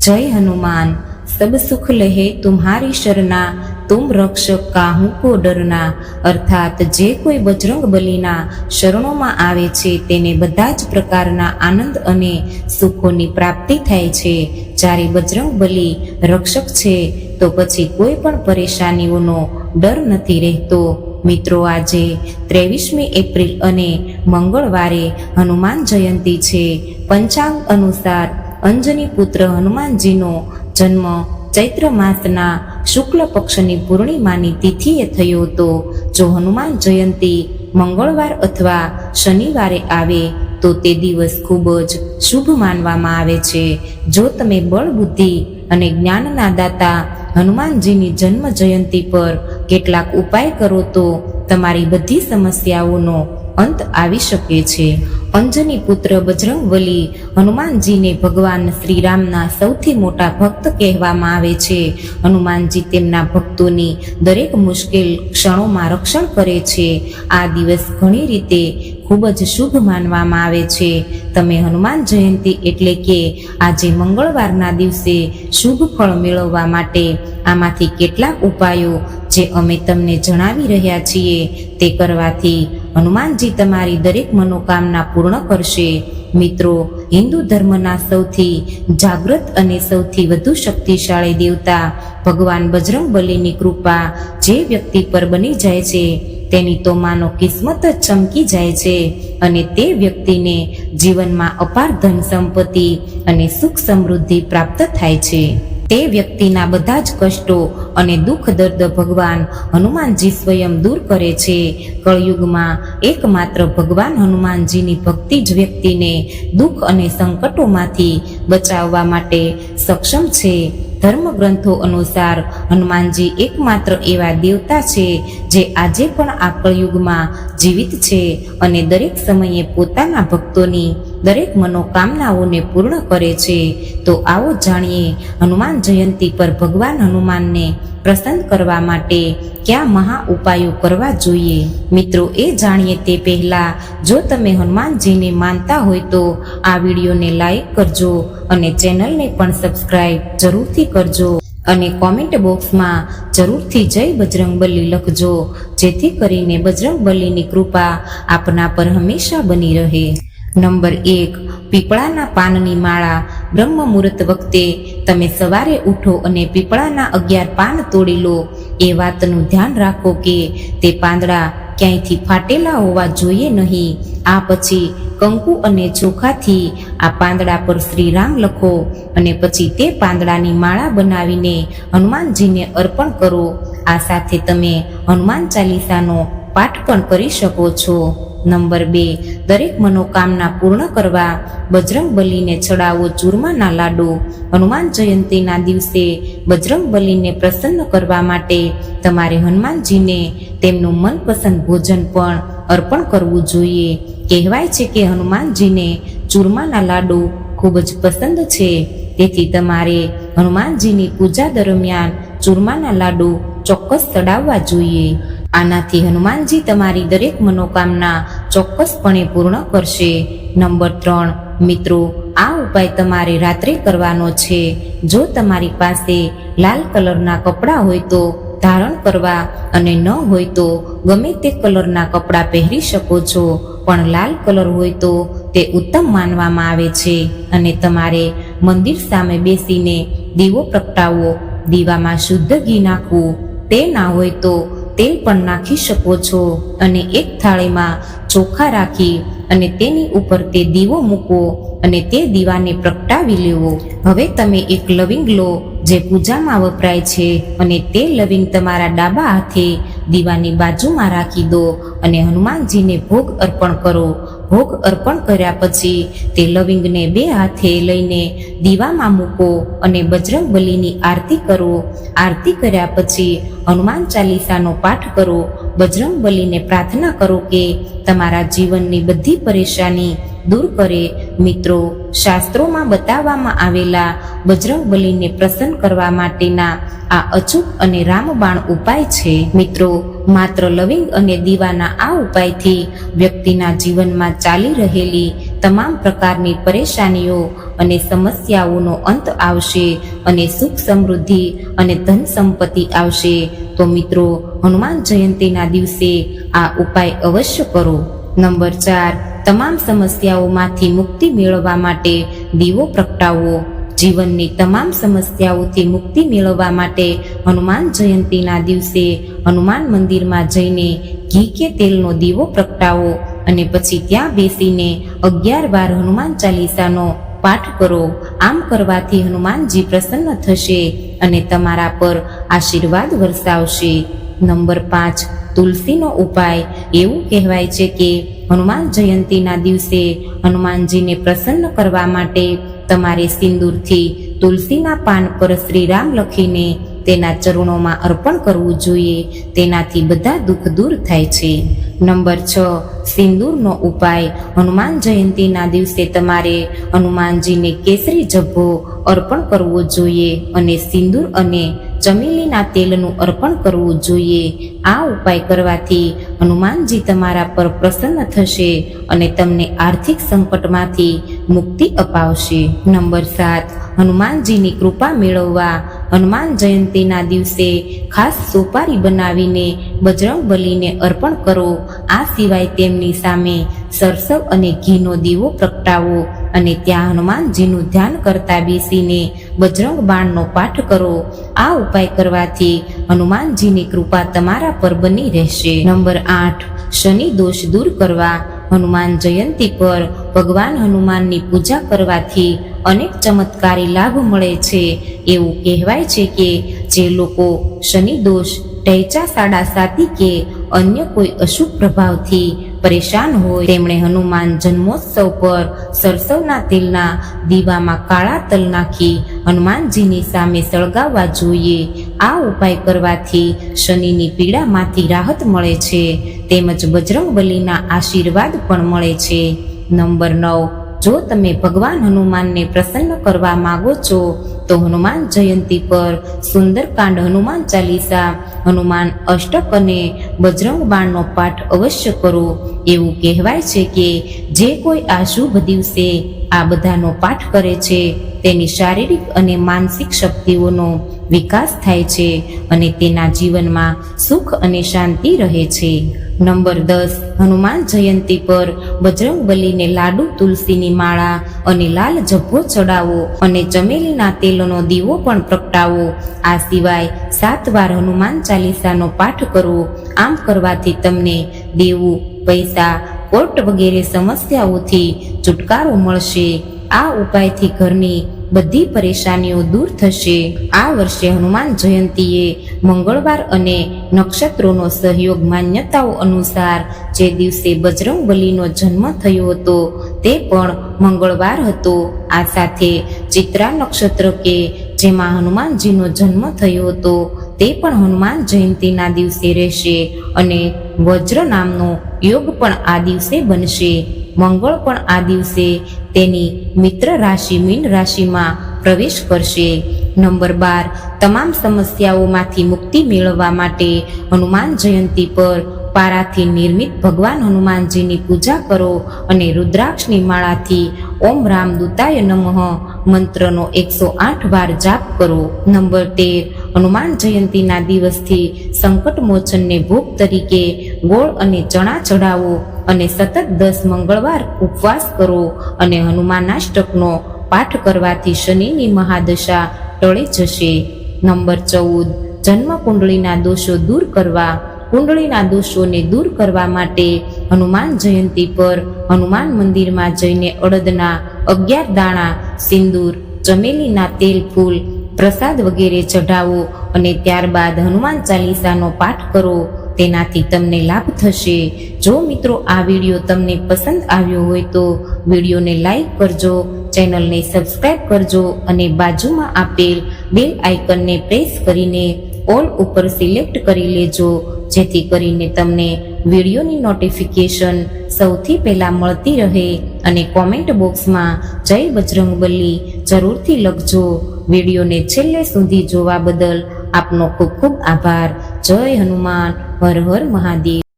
જય હનુમાન. સબ સુખ લહે તુમ્હારી શરના તુમ રક્ષક કાહું કો ડરના. અર્થાત જે કોઈ બજરંગ બલીના શરણોમાં આવે છે, તેને બધા જ પ્રકારના આનંદ અને સુખોની પ્રાપ્તિ થાય છે. જ્યારે બજરંગ બલી રક્ષક છે, તો પછી કોઈ પણ પરેશાનીઓનો ડર નથી રહેતો. મિત્રો, આજે ત્રેવીસમી એપ્રિલ અને મંગળવારે હનુમાન જયંતી છે. પંચાંગ અનુસાર અંજની પુત્ર હનુમાનજીનો જન્મ ચૈત્ર માસના શુક્લ પક્ષની પૂર્ણિમાની તિથિએ થયો હતો. જો હનુમાન જયંતી મંગળવાર અથવા શનિવારે આવે, તો તે દિવસ ખૂબ જ શુભ માનવામાં આવે છે. જો તમે બળબુદ્ધિ અને જ્ઞાનના દાતા હનુમાનજીની જન્મ જયંતી પર કેટલાક ઉપાય કરો તો તમારી બધી સમસ્યાઓનો અંત આવી શકે છે. અંજની પુત્ર બજરંગબલી હનુમાનજીને ભગવાન શ્રીરામના સૌથી મોટા ભક્ત કહેવામાં આવે છે. હનુમાનજી તેમના ભક્તોની દરેક મુશ્કેલ ક્ષણોમાં રક્ષણ કરે છે. આ દિવસ ઘણી રીતે ખૂબ જ શુભ માનવામાં આવે છે. તમે હનુમાન જયંતી એટલે કે આજે મંગળવારના દિવસે શુભ ફળ મેળવવા માટે આમાંથી કેટલાક ઉપાયો જે અમે તમને જણાવી રહ્યા છીએ તે કરવાથી હનુમાનજી તમારી દરેક મનોકામના પૂર્ણ કરશે. મિત્રો, હિન્દુ ધર્મના સૌથી જાગૃત અને સૌથી વધુ શક્તિશાળી દેવતા ભગવાન બજરંગ બલીની કૃપા જે વ્યક્તિ પર બની જાય છે, તેની તો માનો કિસ્મત જ ચમકી જાય છે અને તે વ્યક્તિને જીવનમાં અપાર ધન સંપત્તિ અને સુખ સમૃદ્ધિ પ્રાપ્ત થાય છે. તે વ્યક્તિના બધા જ કષ્ટો અને દુઃખ દર્દ ભગવાન હનુમાનજી સ્વયં દૂર કરે છે. કળયુગમાં એકમાત્ર ભગવાન હનુમાનજીની ભક્તિ જ વ્યક્તિને દુઃખ અને સંકટોમાંથી બચાવવા માટે સક્ષમ છે. ધર્મ ગ્રંથો અનુસાર હનુમાનજી એકમાત્ર એવા દેવતા છે જે આજે પણ આ કળયુગમાં જીવિત છે અને દરેક સમયે પોતાના ભક્તોની દરેક મનોકામનાઓને પૂર્ણ કરે છે, તો આવો જાણીએ હનુમાન જયંતી પર ભગવાન હનુમાનને પ્રસન્ન કરવા માટે કયા મહા ઉપાયો કરવા જોઈએ? મિત્રો, એ જાણીએ તે પહેલા, જો તમે હનુમાનજીને માનતા હોય તો આ વિડીયોને લાઈક કરજો અને ચેનલને પણ સબસ્ક્રાઈબ જરૂરથી કરજો અને કોમેન્ટ બોક્સમાં જરૂરથી જય બજરંગબલી લખજો, જેથી કરીને બજરંગબલીની કૃપા આપના પર હંમેશા બની રહે. નંબર એક, પીપળાના પાનની માળા. બ્રહ્મ મુહૂર્ત વખતે તમે સવારે ઉઠો અને પીપળાના અગિયાર પાન તોડી લો. એ વાતનું ધ્યાન રાખો કે તે પાંદડા ક્યાંયથી ફાટેલા હોવા જોઈએ નહીં. આ પછી કંકુ અને ચોખાથી આ પાંદડા પર શ્રીરામ લખો અને પછી તે પાંદડાની માળા બનાવીને હનુમાનજીને અર્પણ કરો. આ સાથે તમે હનુમાન ચાલીસાનો પાઠ પણ કરી શકો છો. નંબર બે, દરેક મનોકામના પૂર્ણ કરવા બજરંગ બલીને ચડાવો ચૂરમાના લાડુ. હનુમાન જયંતીના દિવસે બજરંગ બલીને પ્રસન્ન કરવા માટે તમારે હનુમાનજીને તેમનું મનપસંદ ભોજન પણ અર્પણ કરવું જોઈએ. કહેવાય છે કે હનુમાનજીને ચૂરમાના લાડુ ખૂબ જ પસંદ છે. તેથી તમારે હનુમાનજીની પૂજા દરમિયાન ચૂરમાના લાડુ ચોક્કસ ચડાવવા જોઈએ. આનાથી હનુમાનજી તમારી દરેક મનોકામના ચોક્કસપણે પૂર્ણ કરશે. નંબર ત્રણ, મિત્રો, આ ઉપાય તમારે રાત્રે કરવાનો છે. જો તમારી પાસે લાલ કલરના કપડાં હોય તો ધારણ કરવા અને ન હોય તો ગમે તે કલરના કપડાં પહેરી શકો છો. પણ લાલ કલર હોય તો તે ઉત્તમ માનવામાં આવે છે અને તમારે મંદિર સામે બેસીને દીવો પ્રગટાવવો, દીવામાં શુદ્ધ ઘી નાખવું, તે ના હોય તો તેલ પણ નાખી શકો છો અને એક થાળીમાં ચોખા રાખી અને તેની ઉપર તે દીવો મૂકો અને તે દીવાને પ્રગટાવી લેવો. હવે તમે એક લવિંગ લો, જે પૂજામાં વપરાય છે, અને તે લવિંગ તમારા ડાબા હાથે દીવાની બાજુમાં રાખી દો અને હનુમાનજીને ભોગ અર્પણ કરો. ભોગ અર્પણ કર્યા પછી તે લવિંગને બે હાથે લઈને દીવામાં મૂકો અને બજરંગ બલીની આરતી કરો. આરતી કર્યા પછી હનુમાન ચાલીસાનો પાઠ કરો. બજરંગ બલીને પ્રાર્થના કરો કે તમારા જીવનની બધી પરેશાની દૂર કરે. મિત્રો, શાસ્ત્રોમાં બતાવવામાં આવેલા બજરંગ બલીને પ્રસન્ન કરવા માટેના આ અચૂક અને રામબાણ ઉપાય છે. મિત્રો, માત્ર લવિંગ અને દીવાના આ ઉપાયથી વ્યક્તિના જીવનમાં ચાલી રહેલી તમામ પ્રકારની પરેશાનીઓ અને સમસ્યાઓનો અંત આવશે અને સુખ સમૃદ્ધિ અને ધન સંપત્તિ આવશે. તો મિત્રો, હનુમાન જયંતીના દિવસે આ ઉપાય અવશ્ય કરો. નંબર ચાર તમામ સમસ્યાઓમાંથી મુક્તિ મેળવવા માટે દીવો પ્રગટાવવો. જીવનની તમામ સમસ્યાઓથી મુક્તિ મેળવવા માટે હનુમાન જયંતીના દિવસે હનુમાન મંદિરમાં જઈને ઘી કે તેલનો દીવો પ્રગટાવો અને પછી ત્યાં બેસીને અગિયાર વાર હનુમાન ચાલીસાનો પાઠ કરો. આમ કરવાથી હનુમાનજી પ્રસન્ન થશે અને તમારા પર આશીર્વાદ વરસાવશે. નંબર પાંચ, તુલસીનો ઉપાય. એવું કહેવાય છે કે હનુમાન જયંતીના દિવસે હનુમાનજીને પ્રસન્ન કરવા માટે તમારે સિંદૂરથી તુલસીના પાન પર શ્રીરામ લખીને તેના ચરણોમાં અર્પણ કરવું જોઈએ. તેનાથી બધા દુઃખ દૂર થાય છે. નંબર છ, સિંદૂરનો ઉપાય. હનુમાન જયંતીના દિવસે તમારે હનુમાનજીને કેસરી જભ્ભો અર્પણ કરવો જોઈએ અને સિંદૂર અને ચમેલીના તેલનું અર્પણ કરવું જોઈએ. આ ઉપાય કરવાથી હનુમાનજી તમારા પર પ્રસન્ન થશે અને તમને આર્થિક સંકટમાંથી મુક્તિ અપાવશે. નંબર સાત, હનુમાનજીની કૃપા મેળવવા. હનુમાન જયંતીના દિવસે ખાસ સોપારી બનાવીને બજરંગ બલીને અર્પણ કરો. આ સિવાય તેમની સામે સરસવ અને ઘીનો દીવો પ્રગટાવો. અને ત્યાં હનુમાનજીનું ધ્યાન કરતા બેસીને બજરંગ બાણનો પાઠ કરો. આ ઉપાય કરવાથી હનુમાનજીની કૃપા તમારા પર બની રહેશે. નંબર આઠ, શનિ દોષ દૂર કરવા. હનુમાન જયંતી પર ભગવાન હનુમાનની પૂજા કરવાથી અનેક ચમત્કારી લાભ મળે છે. એવું કહેવાય છે કે જે લોકો શનિ દોષ ટૈચા સાડા સાતી કે અન્ય કોઈ અશુભ પ્રભાવથી પરેશાન હોય. તેમણે હનુમાન જન્મોત્સવ પર સરસવના તેલના દીવામાં કાળા તલ નાખી હનુમાનજીની સામે સળગાવવા જોઈએ. આ ઉપાય કરવાથી શનિની પીડામાંથી રાહત મળે છે. તેમજ બજરંગ બલીના આશીર્વાદ પણ મળે છે. નંબર નવ. જો તમે ભગવાન હનુમાનને પ્રસન્ન કરવા માંગો છો તો હનુમાન જયંતી પર સુંદરકાંડ હનુમાન ચાલીસા, હનુમાન અષ્ટક અને બજરંગ બાણનો પાઠ અવશ્ય કરો. એવું કહેવાય છે કે જે કોઈ આ શુભ દિવસે આ બધાનો પાઠ કરે છે, તેની શારીરિક અને માનસિક શક્તિઓનો વિકાસ થાય છે અને તેના જીવનમાં સુખ અને શાંતિ રહે છે. નંબર દસ, હનુમાન જયંતી પર બજરંગ બલીને લાડુ, તુલસીની માળા અને લાલ જભ્ભો ચડાવો અને ચમેલીના તેલનો દીવો પણ પ્રગટાવો. આ સિવાય સાત વાર હનુમાન ચાલીસાનો પાઠ કરવો આમ કરવાથી તમને દેવું, પૈસા કોર્ટ વગેરે સમસ્યાઓથી છુટકારો મળશે. આ ઉપાયથી ઘરની બધી પરેશાનીઓ દૂર થશે. આ વર્ષે હનુમાન જયંતીએ મંગળવાર અને નક્ષત્રોનો સહયોગ માન્યતાઓ અનુસાર જે દિવસે બજરંગ બલીનો જન્મ થયો હતો, તે પણ મંગળવાર હતો. આ સાથે ચિત્રા નક્ષત્ર કે જેમાં હનુમાનજીનો જન્મ થયો હતો, તે પણ હનુમાન જયંતીના દિવસે રહેશે અને વજ્ર નામનો યોગ પણ આ દિવસે બનશે. મંગળ પણ આ દિવસે તેની મિત્ર રાશિ, મીન રાશિમાં પ્રવેશ કરશે. નંબર બાર, તમામ સમસ્યાઓમાંથી મુક્તિ મેળવવા માટે હનુમાન જયંતી પર પારાથી નિર્મિત ભગવાન હનુમાનજીની પૂજા કરો અને રુદ્રાક્ષની માળાથી ઓમ રામ દૂતાય નમઃ મંત્રનો એકસો આઠ વાર જાપ કરો. નંબર તેર, હનુમાન જયંતીના દિવસથી સંકટ મોચનને ભોગ તરીકે ગોળ અને ચણા ચઢાવો. અને સતત દસ મંગળવાર ઉપવાસ કરો અને હનુમાનાષ્ટકનો પાઠ કરવાથી શનિની મહાદશા ટળી જશે. નંબર ચૌદ. જન્મ કુંડળીના દોષો દૂર કરવા. કુંડળીના દોષોને દૂર કરવા માટે હનુમાન જયંતી પર હનુમાન મંદિરમાં જઈને અડદના અગિયાર દાણા, સિંદૂર, ચમેલીના તેલ ફૂલ, પ્રસાદ વગેરે ચઢાવો અને ત્યારબાદ હનુમાન ચાલીસાનો પાઠ કરો. તેનાથી તમને લાભ થશે. જો મિત્રો આ વીડિયો તમને પસંદ આવ્યો હોય તો વિડીયોને લાઈક કરજો, ચેનલને સબસ્ક્રાઈબ કરજો અને બાજુમાં આપેલ બેલ આઇકનને પ્રેસ કરીને ઓલ ઉપર સિલેક્ટ કરી લેજો. જેથી કરીને તમને વિડીયોની નોટિફિકેશન સૌથી પહેલાં મળતી રહે અને કોમેન્ટ બોક્સમાં જય બજરંગબલી જરૂરથી લખજો. વિડીયોને છેલ્લે સુધી જોવા બદલ આપનો ખૂબ ખૂબ આભાર. જય હનુમાન. હર હર મહાદેવ.